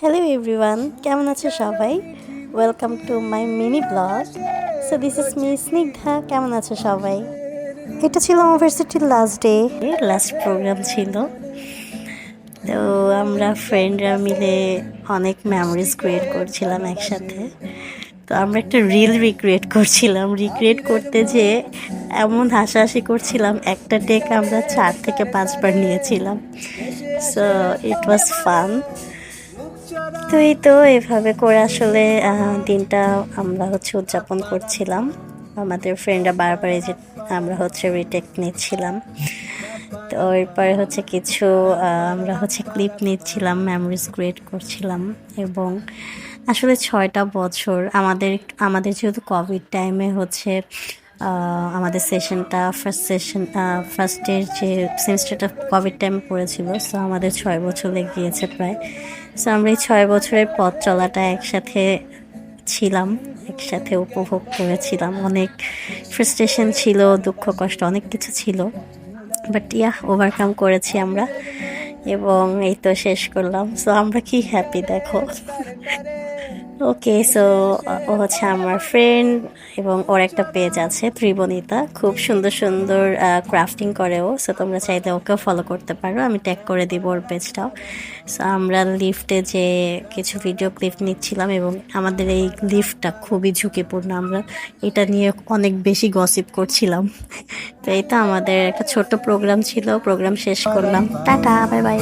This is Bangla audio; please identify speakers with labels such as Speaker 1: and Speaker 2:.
Speaker 1: হ্যালো এভরিওয়ান কেমন আছো সবাই? Welcome to my mini blog so this is me Snigdha কেমন আছো সবাই? এটা ছিল ইউনিভার্সিটির লাস্ট ডে লাস্ট প্রোগ্রাম ছিল। তো আমরা ফ্রেন্ডরা মিলে অনেক মেমোরিজ ক্রিয়েট করছিলাম একসাথে। তো আমরা একটা রিল রিক্রিয়েট করছিলাম। রিক্রিয়েট করতে যে এমন হাসাহাসি করছিলাম, একটা টেক আমরা চার থেকে পাঁচবার নিয়েছিলাম। সো ইট ওয়াজ ফান তো এই তো, এভাবে করে আসলে দিনটা আমরা হচ্ছে উদযাপন করছিলাম। আমাদের ফ্রেন্ডরা বারবার এই যে আমরা হচ্ছে রিটেক নিচ্ছিলাম। তো এরপরে হচ্ছে কিছু আমরা হচ্ছে ক্লিপ নিচ্ছিলাম মেমোরিজ ক্রিয়েট করছিলাম এবং আসলে ছয়টা বছর আমাদের আমাদের যেহেতু কোভিড টাইমে হচ্ছে আমাদের সেশনটা ফার্স্ট সেশন ফার্স্টের যে সেমিস্টারটা কোভিড টাইমে পড়েছিল সো আমাদের ছয় বছর গিয়েছে প্রায়। সো আমরা এই ছয় বছরের পথ চলাটা একসাথে ছিলাম, একসাথে উপভোগ করেছিলাম। অনেক ফ্রাস্ট্রেশন ছিল, দুঃখ, কষ্ট, অনেক কিছু ছিল। বাট ইয়া ওভারকাম করেছি আমরা। এবং এই তো শেষ করলাম। সো আমরা কি হ্যাপি দেখো? ওকে সো ও হচ্ছে আমার ফ্রেন্ড এবং ওর একটা পেজ আছে ত্রিবনিতা খুব সুন্দর সুন্দর ক্রাফটিং করে ও সো তোমরা চাইলে ওকেও ফলো করতে পারো। আমি ট্যাগ করে দিব ওর পেজটাও সো আমরা লিফটে যে কিছু ভিডিও ক্লিপ নিচ্ছিলাম এবং আমাদের এই লিফটটা খুবই ঝুঁকিপূর্ণ। আমরা এটা নিয়ে অনেক বেশি গসিপ করছিলাম। তো এই তো আমাদের একটা ছোট্ট প্রোগ্রাম ছিল প্রোগ্রাম শেষ করলাম। Tata bye bye.